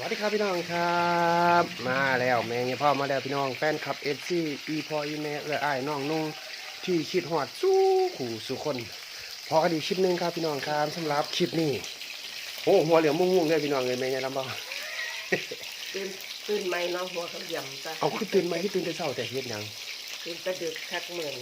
วัสดีครับพี่น้องครับ มาแล้วแม่ยายพ่อมาแล้วพี่น้องแฟนคลับเอฟซีอีพออีแม่เอื้ออ้ายน้องนุ่งที่คิดหอดสู้ขู่สู่คนพอกันอีกคลิปหนึงครับพี่น้องครับสำหรับคลิปนี้โอ้หัวเหลืองมุ่งๆเลยพี่น้องเลยแม่ยายลำบากตื่นตื่นไม่เนาะหัวเขายำจ้ะเอาคือตื่นมาที่ตื่นแต่เช้าแต่เฮ็ดหยังตื่นแตะดึกคักเหมือน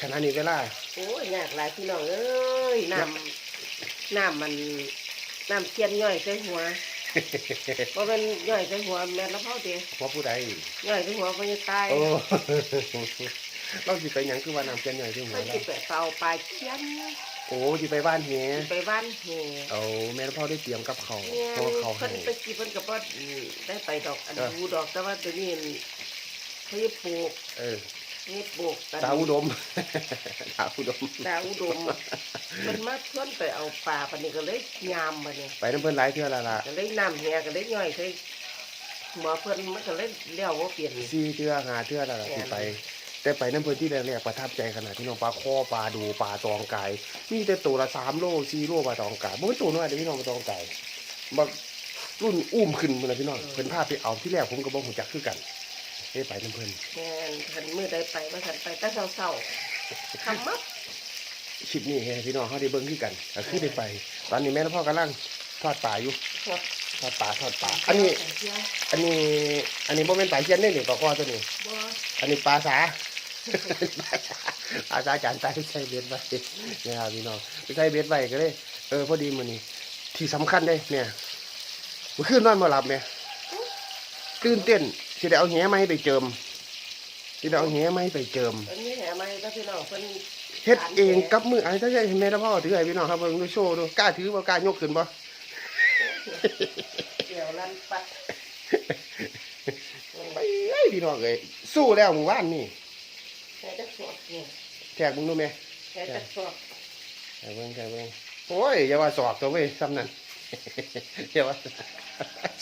ขณะนี้เวลาโอ้ยยากหลายพี่น้องเอ้ยน้ำน้ำมันน้ำเทียนย่อยใส่หัว เพราะมันย่อยใส่หัวแม่นแล้วพ่อเดียวว่าผู้ใดย่อยใส่หัวเขาจะตายโอ้เราสิไปหยังคือว่าน้ำเจนใหญ่ที่หัวเขาเราจิไปเฝ้าปลายเทียนโอ้สิไปบ้านเฮียไปบ้านเหเอาแม่พ่อได้เตรียมกับเขาวเนี่ยเพราะว่าเขาเพิ่ให้นไปกี่เพิ่นกับว่าได้ไปดอกอันเออดูดอกแต่ว่าเดี๋ยวนี้เขาจะปลูกเออ นี่ปลูกกันตาอุดม ตาอุดมดาวอุดมมันมาชวนไปเอาปลาปานนี้ก็เลยยามมาเนี่ยไปน้ำเพิ่นหลายเทื่อและล่ะก็เลยน้ำเหียก็เลยย่อยใส่หมอเพิ่นมันก็เลยเลี้ยวว่าเปลี่ยนสี่เทื่อหาเทื่อและล่ะที่ไป แต่ไปน้ำเพิ่นที่แรกๆประทับใจขนาดที่น้องปลาคอปลาดูปลาตองกายมีแต่ตัวละสามโลสี่โลปลาตองกายบ่เป็นตัวน้อยเด้อพี่น้องปลาตองกายบักรุ่นอุ้มขึ้นพุ่นน่ะพี่น้องเพิ่นพาไปเอาที่แรกผมก็บ่ฮู้จักคือกัน ได้ไปน้ำเพิ่นแม่นทันมือใดไปมาทันไปแต่เศร้าๆคำมับคลิปนี้ให้พี่น้องเขาได้เบิ่งคือกันก็คือได้ไป ตอนนี้แม่และพ่อกำลังทอดปลาอยู่ทอดปลาทอดปลาอันนี้อันนี้ อันนี้บ่แม่นปลาเชียนนี่นี่ปลาคอตัวนี้ บ่อันนี้ปลาสาปลาสาจานใต้ใช้เบ็ดไว้นะครับพี่น้องไปใช้เบ็ดไว้ก็เลยเออพอดีมื้อนี้ที่สำคัญเลยเนี่ยเมื่อคืนนอนบ่หลับเนี่ยตื่นเต้น สิได้เอาแหมาให้ไปเจิมสิได้เอาแหมาให้ไปเจิมอันนี้แหมาก็พี่น้องเพิ่นเฮ็ดเองกับมือไอ้ถ้าใช่แม่ละพ่อถือให้พี่น้องครับเบิ่งดูโชว์ดูกล้าถือบ่กล้ายกขึ้นบ่เกี่ยวลันปัดไปเอ้ยพี่น้องเอ้ยสู้แล้วหมู่บ้านนี่แค่จะสวดนี่แทกมึงดูแม่แค่จะสวดแทกเบิ่งแทกเบิ่งโอ้ยอย่าว่าสอกตัวเว้ยซ้ำนั่นอย่าว่า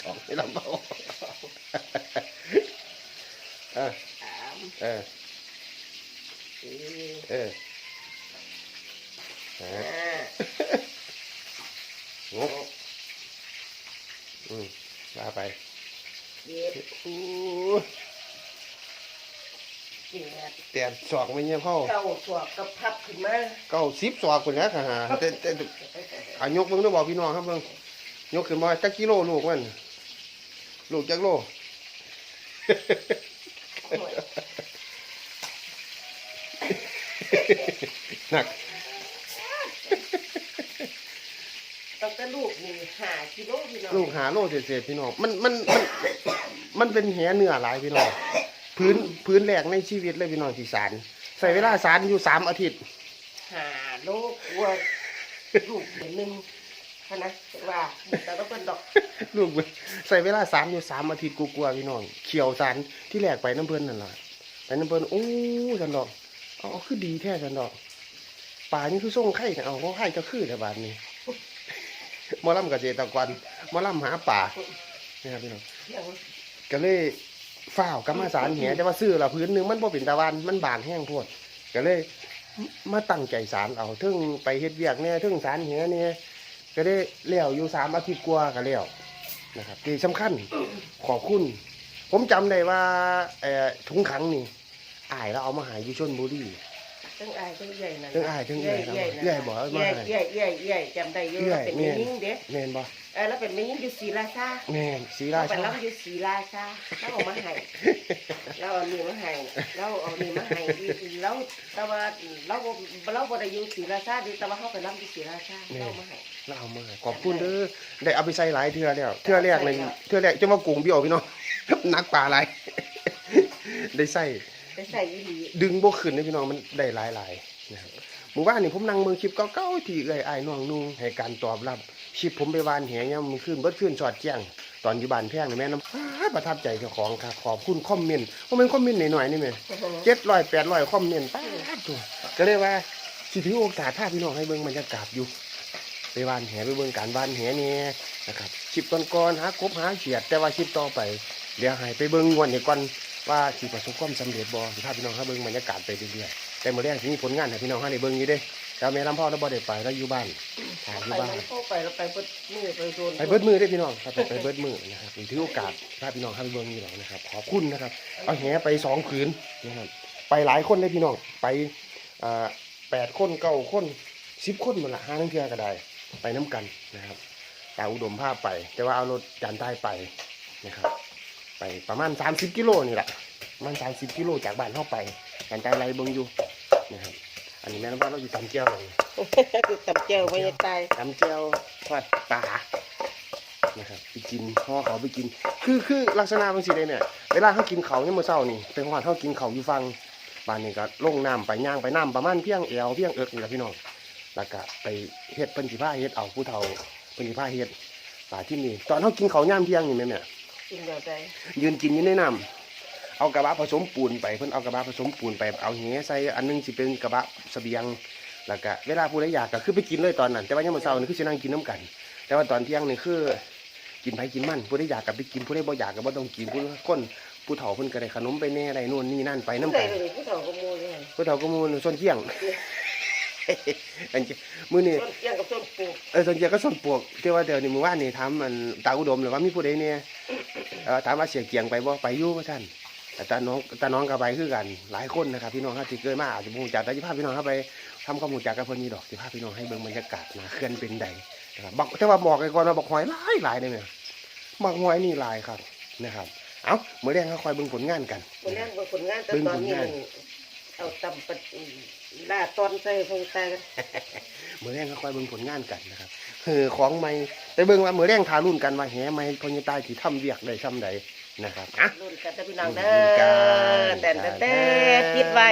สอกไม่ลำเบาเออ สาม เออสี่เออ เอห้าองกอืมลาไปเจ็ดอู้แปดแต่สอกไม่เงี้ยพ่อเก้าสวดกับพับขึ้นมาเก้าสิบสอกคนนี้ค่ะแต่แต่อายกมึงต้องบอกพี่น้องครับเบิ่งยกขึ้นมาจักกิโลลูกมัน ลูกจักโล หนักตั้งแต่ลูกนี่ห้ากิโลพี่น้องลูกหาโลเศษๆพี่น้องมันมันมันมันเป็นแหเนื้อหลายพี่น้องพื้นพื้นแรกในชีวิตเลยพี่น้องที่สารใส่เวลาสารอยู่สามอาทิตย์ห้าโลกลัวลูกเดือนหนึ่งพะนะว่าแต่ต้องเป็นดอกลูกเว้ยใส่เวลาสารอยู่สามอาทิตย์กูกลัวาๆพี่น้องเขียวสารที่แรกไปน้ำเพิ่นนั่นแหละไปน้ำเพิ่นโอ้สันดอก เอาเอคือดีแท้สันดอกป่านี่คือส่งไข่เนี่ยเอาเขาไข่ก็คือแต่บาดนี้มอลำเกษตรกรหมอลำหาป่านะครับพี่น้องก็เลยฝ้าวกับมาสารแหแต่ว่าซื้อละพื้นหนึงมันบ่เป็นตะวันมันบางแห้งโพดก็เลยมาตั้งใจสารเอาทึ่งไปเฮ็ดเวียกเนี่ยทึ่งสารแหเนี่ยก็ได้เลี้ยวอยู่สามอาทิตย์กว่าก็แล้วนะครับที่สำคัญขอบคุณ ผมจำได้ว่าเอ่อถุงขังนี่ อายแล้วเอามาใหายอยู่ชนบุรีทั้งอายทั้งใหญ่นั่นทั้งอายทั้งใหญ่ใหญ่ใหญ่บอกว่ามาใหญ่ให้ใหญ่ใหญ่ใหญ่จำได้อยู่ใหญ่แล้วเป็นแม่แม่ยิ่งเด้แม่นบ่เออแล้วเป็นแม่ยิ่งอยู่ศรีราชาแม่นศรีเราราไปชารับอยู่ศรีราชาแล้วเอามาให้แล้วเอานี่มาให้แล้วเอานี่มาให้แล้วแต่ว่าเราบ่เราบ่ได้อยู่ศรีราชาดิแต่ว่าเขาไปรับอยู่ศรีราชาเราเอามาให้เราเอามาให้ขอบคุณเด้อได้เอาไปใส่หลายเทื่อแล้วเทื่อแรกในเทื่อแรกจะมากุงเบี้ยวพี่น้องนักป่าหลายได้ใส่ไป ใส่อีหลีดึงบ่ขึ้นเลยพี่น้องมันได้หลายหลายๆนะครับหมู่บ้านนี่ผมนั่งเมืองคลิปเก่าๆที่เอ้ยอ้ายน้องนุ่งให้การตอบรับคลิปผมไปวานแหยามมื้อคืนเบิดคืนสอดแจ้งตอนอยู่บ้านแพงนี่แม่น้ำอ้าประทับใจเจ้าของค่ะขอบคุณคอมเมนต์บ่แม่นคอมเมนต์หน่อยๆนี่แม่700 800คอมเมนต์ป๊าดตัวก็เลยว่าสิถือโอกาสพาพี่น้องให้เบิ่งบรรยากาศอยู่ไปวานแหไปเบิ่งการวานแหนี่นะครับคลิปก่อนๆหากบหาเขียดแต่ว่าคลิปต่อไปเดี๋ยวให้ไปเบิ่งงวนนี่ก่อน ว่าสิประสบความสำเร็จบ่สิพาพี่น้องหาเบิ่งบรรยากาศไปเรื่อยๆแต่มื้อแรกสิมีผลงานให้พี่น้องหาได้เบิ่งอยู่เด้แต่แม่ลำพ่อเราบ่ได้ไปเราอยู่บ้านถหาอยู่ไปบ้านมันโตไปแล้วไปเบิดมือไปโดนไปเบิดมือได้อพี่น้องครับไปไปเบิดมือนะครับถือโอกาสพาพี่น้องเข้าไปเบิ่งนี่หรอกนะครับขอบคุณนะครับเอาแหไปสองผืนนะครับไปหลายคนเลยพี่น้องไปอ่าแปดคนเก้าคนสิบคนหมันละห้าทั้งเทือก็ได้ไปน้ำกันนะครับตาอุดมภาพไป แต่ว่าเอารถจานใต้ไปนะครับ ไปประมาณสามสิบกิโลนี่แหละประมาณสามสิบกิโลจากบ้านเข้าไปจานใต้ไรเบิ่งอยู่นะครับอันนี้แม่นว่าเราอยู่ตำเจียวเลยคือตับเจียวไว้ให้ตายตำเจียวทอดปลานะครับไปกินพ่อเขาไปกิน คือคือลักษณะบางสิเลยเนี่ยเวลาเขากินเขาเนี่ยามมื่อเช้านี่เป็นวันเขากินเขาอยู่ฟังบ้านนี้ก็ลงน้ำไปย่างไปน้ำประมาณเพียงเอวเพียงเอิกนี่แหละพี่น้องแล้วก็ไปเฮ็ดเพิ่นสิพาเฮ็ดเอาผู้เฒ่าเพิ่นสิพาเฮ็ดป่าที่นี่ตอนเขากินเขาวย่ามเที่ยงนี่แม่แม่ กินเดียวใจยืนกินอยู่ในน้ำเอากระบะผสมปูนไปเพิ่นเอากระบะผสมปูนไปเอาแหใส่อันหนึงสิเป็นกระบะเสบียงแล้วก็เวลาผู้ใดอยากก็คือไปกินเลยตอนนั้น แต่ว่ายังมื้อเช้านี่คือสินั่งกินน้ำกัน แต่ว่าตอนเที่ยงนี่คือ กินไปกินมันผู้ใดอยากก็ไปกินผู้ใดบ่อยากก็บ่ต้องกินผู้คนผู้เฒ่าเพิ่นก็ได้ขนมไปแหน่ได้นู่นนี่นั่นไปน้ำใส่กันเลยผู้เฒ่าก็มูเลยผู้เฒ่าก็มูนส่วนเที่ยง อันมื้อนี้ต้นเกี่ยงกับต้นปลูกเออส่วนเที่ยงก็ส่วนปวกแต่ว่าเดี๋ยวนี้มื้อวานนี่ถามมันตาอุดมหรือว่ามีผู้ใดเนี่ยเออถามว่าเสียเกียงไปบ่ไปอยู่ว่าซั่นแต่ตาน้องตาน้องก็ไปคือกันหลายคนนะครับพี่น้องครับที่เกิดมาอาจจะบ่รู้จักแต่สิพาพี่น้องเข้าไปทำความรู้จักกับเพิ่นนี่ดอกสิพาพี่น้องให้เบิ่งบรรยากาศนะเขื่อนเป็นใดนะครับบอกแต่ว่าบอกไว้ก่อนว่าบอกหอยหลายหลายเด้อแม่บอกหอยนี่หลายครับนะครับ เอ้ามื้อแรงก็คอยเบิ่งผลงานกันคนงานบางคนงานแต่ตอนนี้มันเอาตำปัด ล่าตอนใส่พงตายกันมือแรงก็คอยเบิ่งผลงานกันนะครับคือของใหม่แต่เบิ่งว่ามือแรงทารุ่นกันว่าแหไหม่พญาตายที่ทำเวียกได้ช่ำใดนะครับอะรุ่นกันแต่พี่น้องเด้รุ่นกัอนแต่แต่แต่คิดไว้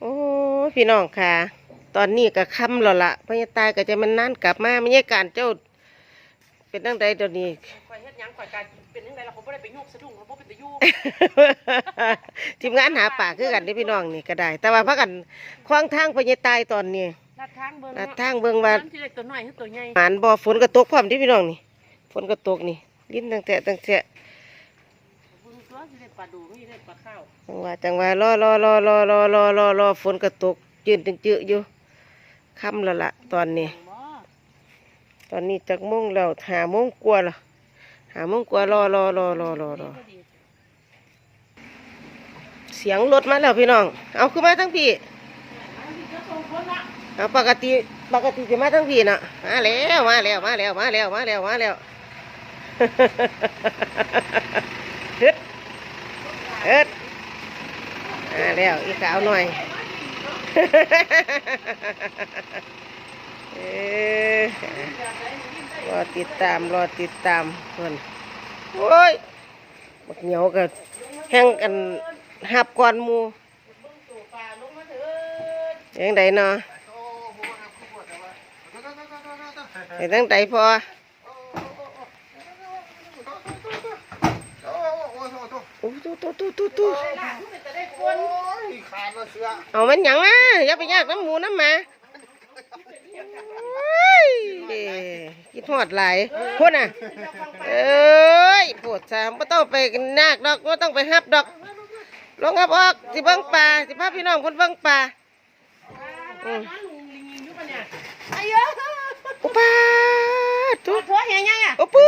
โอ้ยพี่น้องค่ะ ตอนนี้ก็ค่ำแล้วล่ะพญาตายก็จะมันนั่นกลับมาไม่ใช่การเจ้า เป็นตั้งใดเดี๋ยวนี้ ข่อยเฮ็ดหยังข่อยการเป็นจังไดล่ะผมบ่ได้ไปยุ่งสะดุ้งผมบ่เป็นตะยุ่งทีมงานหาป่าคือกันที่พี่น้องนี่ก็ได้ แต่ว่าพักกันคว้างทางพญาตายตอนนี้ลาดทางเบิ่งลาดเนาะทางเบิ่งว่าน้ำที่เล็กตัวน้อยคือตัวใหญ่หานบ่อฝนก็ตกพร้อมที่พี่น้องนี่ ฝนก็ตกนี่ ลิ้นตั้งแต่ตั้งแต่เบิ่งตัวสิได้ปลาดูมีได้ปลาข้าวจังหวะจังหวะรอรอรอรอรอรอรอรอฝนก็ตก ยืนจังจื้ออยู่ค่ำแล้วล่ะตอนนี้บ่ ตอนนี้จักมงแล้วหามงกว่าและหามงกว่ารอรอรอรอรอรอเสียงรถมาแล้วพี่น้อง เอาคือมาทั้งพี่เอาปกติปกติจะมาทั้งพี่นะมาแล้วมาแล้วมาแล้วมาแล้วมาแล้วมาแล้วเฮ็ดเฮ็ดมาแล้วอีสาวหน่อย เออรอติดตามรอติดตามเพิ่นโอ้ยบักเหนียวก็แห้งกันหับก่อนมูยังไดเนาะไปตั้งใดพอโอ้ตู้ตู้ตู้ตู้ตู้ขาดแล้วเอามันยังอะอย่าไปยากน้ำหมูน้ำมาโอ้ย คิดหอดหลายพูดน่ะ เอ้ยปวดสามไม่ต้องไปนากดอกไม่ต้องไปฮับดอก ลงครับออกสิเบิ้งป่าสิพาพี่น้องคนเบิ้งป่าอืมน้าลุงลิงอยู่ปะเนี่ยอายุอุปาทุกผัวเฮียไงอะอุปู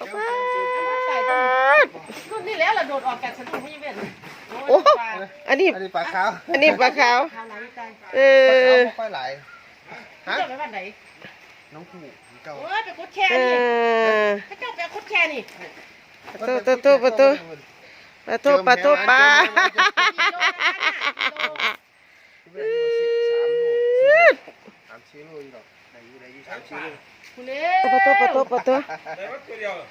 อุปารุ่นนี้แล้วล่ะโดดออกจากสะดุ้งไม่ยังเป็ นโอ้อันนี้ อันนี้ปลาขาวอันนี้ปลาขาวทางไหนใจเอปลาขาวอ ไม่ค่อยหลายฮะเจ้าไปบ้านไหนน้องผู้เจ้าโอ้ยไปกดแช่เอนี่อให้เจ้าไปกดแช่นี่ประตูประตูประตูประตูประตูปลาสามชิ้นลูกดอกได้อยู่ได้อยู่สามชิ้นลูกคุณเล่ ประตูประตูประตู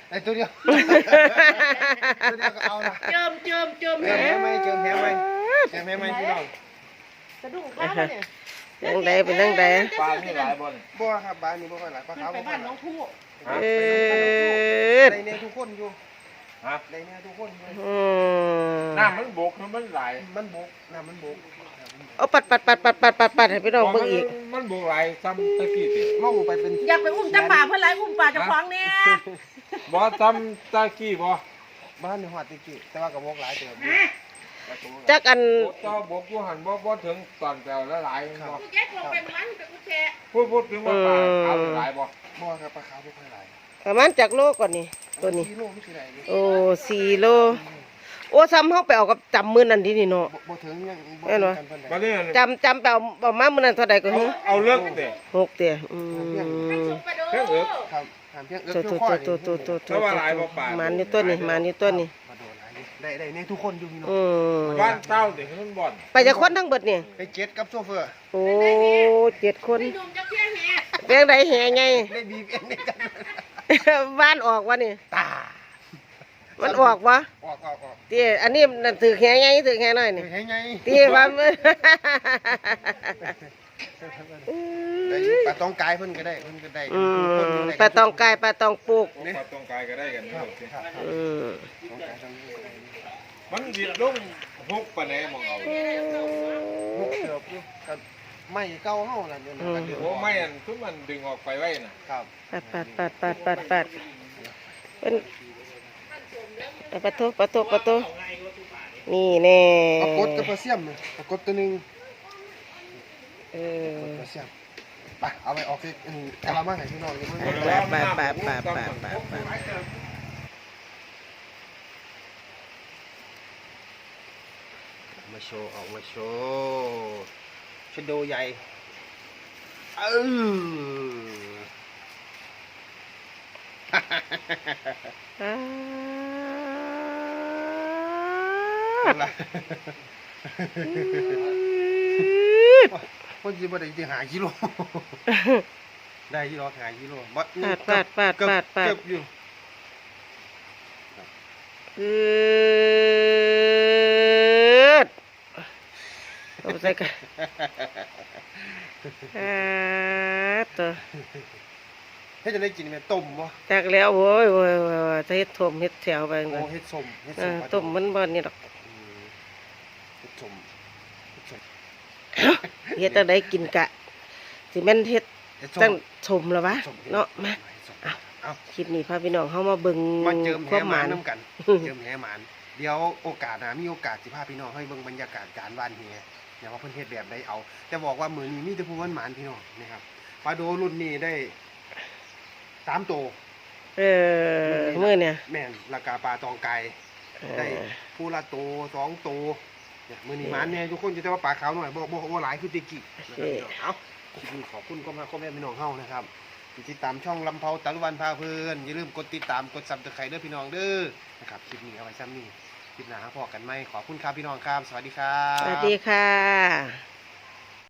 ไอ้ตัวเดียวตัวเดียวก็เอาละเจิมเจิมเจิมเจิมแพ้ไหมเจิมแพ้ไหมเจิมแพ้ไหมพี่น้องสะดุ้งบ้านเนี่ยยังไดเป็นยังไดปลามีหลายบ่บ่ครับบ้านนี้บ่ค่อยหลายปลาขึ้นขาวไปบ่ค่บ้าอนยหน้ลาอยงผู้เออได้เนี่ยทุกคนอยู่ฮะได้เนี่ยทุกคนอยู่อืมน้ำมันบกมันไหลายมันบกน้ำมันบก เอาปัดปัดปัดปัดปัดปัดปัดให้พี่น้องเบิ่งอีก มันมันบกไหลายซ้ำตะกี้ติล่องไปเป็นอยากไปอุ้มตาป่าเพื่อนไรอุ้มป่าจะคว้างเนี่ยบ่ซ้ำตะกี้บ่บ้านในหอดตะกี้แต่ว่ากับบกหลายเติบอยู่เจักอันโอ้ต่อบกอยู่หันบ่บ่ถึงตอนแปลละหลายบ่กูแยกลงไปมันแต่กูแช่พูดพูดถึงว่าปลาเอาหลายบ่บ่ครับปลาขาวบ่ค่อยหลายประมาณจากโลก่อนนี่ตัวนี้กิโลไม่สิได้เลย โอ้สี่โล โอ้ซ้ำเฮาไปเอากับจำมื้อนั้นดินี่เนาะบ่บ่ถึงยังบ่แม่นถึวะงกันปานใดมาเนี่ยจำจำไปเอาเอามามื้อนั้นเท่าใดก็เอาฮึเอาเลิกเด้หกเตี้ยอืมไปดูเพิ่งเอิกครับถามเพียงเอิ้ตัวนเพีตัยวงข้อตัวนี่ตัวตัวตัวแล้วว่าหลายบ่ปลามันอยู่ตัวนี้มันอยู่ตัวนี้มาโดนหลายอยู่ได้ได้ในทุกคนอยู่พี่น้องอืมบ้านเต้าเด็กมันบ่อนไปจากคนทั้งเบิดนี่ไปเจ็ดกับโซเฟอร์โอ้เจ็ดคนไอ้หนุ่มจะเที่ยงแห่เพียงใดแห่ไง ได้บีบเอ็นในกันบ้านออกวะนี่ตา มันออกวะออกออกออกตีอันนี้นั่นถือแห่ไงถือแห่น้อยนี่ให้ไงตีว่ามันได้อยู่ปลาตองกายเพิ่นก็ได้เพิ่นก็ได้อืทุกคนมอยู่ได้ปลาตองกายปลาตองปลูกเนี่ยปลาตรงกายก็ได้กันครับครับอืมตองกายตองนี้ก็ได้มันดิดลงหกปานไหนมองเอามุกเสิร์ฟอยู่กับไม่เก่าเฮาล่ะเดี๋ยวนี้ก็เดือดโอ้ไม่อันทุกมันดึงออกไปไว้น่ะครับปัดปัดปัดปัดปัดปัดเป็น ปอปะโตปะโตปะโตนี่แน่ปลากดกับปลเสี่ยมน่ะปลกดตัวนึงเออปลเสียมไปเอาไปออกที่อืมกะละมังให้พี่น้องดูมั้งไปแปไแไปไปไปไปมาโชว์ออกมาโชว์ชุดโดใหญ่เออฮ่า คนจีบได้ที่หากิโลได้ที่รอหากิโลบัดนี่ปาดปาดปาดปาดปาดเกือบอยู่อืดเอาไปใส่กันอ่าตัวเฮ็ดจะได้กินแม่ต้มบ่แตกแล้วโว้ยโว้ยโว้ยโว้ยจะเฮ็ดถมเฮ็ดแถวไปโอ้เลยเฮ็ดส้มเฮ็ดเอส้มอปลาต้มมันบ่นี่ดอก อืมเฮ็ดส้มเฮ็ดส้มเฮ็ดจังไดกินกะสิแม่นเฮ็ดเฮ็ดจัส้งมชมแล้ววะส้มเนาะมาเฮ็ดส้มเอาเอาคลิปนี้พาพี่น้องเฮามาเบิ่งมาเจิมคแหวามหานหมามน้ำกันเจิมแหหมานเดี๋ยวโอกาสหนะมีโอกาสสิพาพี่น้องให้เบิ่งบรรยากาศการว่านแหเนี่ยว่าเพิ่นเฮ็ดแบบใดเอา แต่บอกว่ามื้อนี้มีแต่ผู้ว่านหมานพี่น้องนะครับปลาโดรุ่นนี้ได้สามตัวเออมื้อเนี่ยแม่นราคาปลาตองไก่เอได้อผู้ละตัวสองตัว เนี่ยมื้อนี้หมานเนี่ยทุกคนจะได้ว่าปลาขาวหน่อยบ่บ่บ่หลายคือแตะกี้นะครับพี่น้องเอ้าคลิปนี้ขอบคุณก็มาคอมเมนต์พี่น้องเฮานะครับที่ติดตามช่องลำเผาตะลุวันพาเพลินอย่าลืมกดติดตามกดซับสไครต์เด้อพี่น้องเด้อนะครับคลิปนี้เอาไว้ซ้ำนี้คลิปหน้าพอกันไหมขอบคุณครับพี่น้องครับสวัสดีครับ สวัสดีค่ะ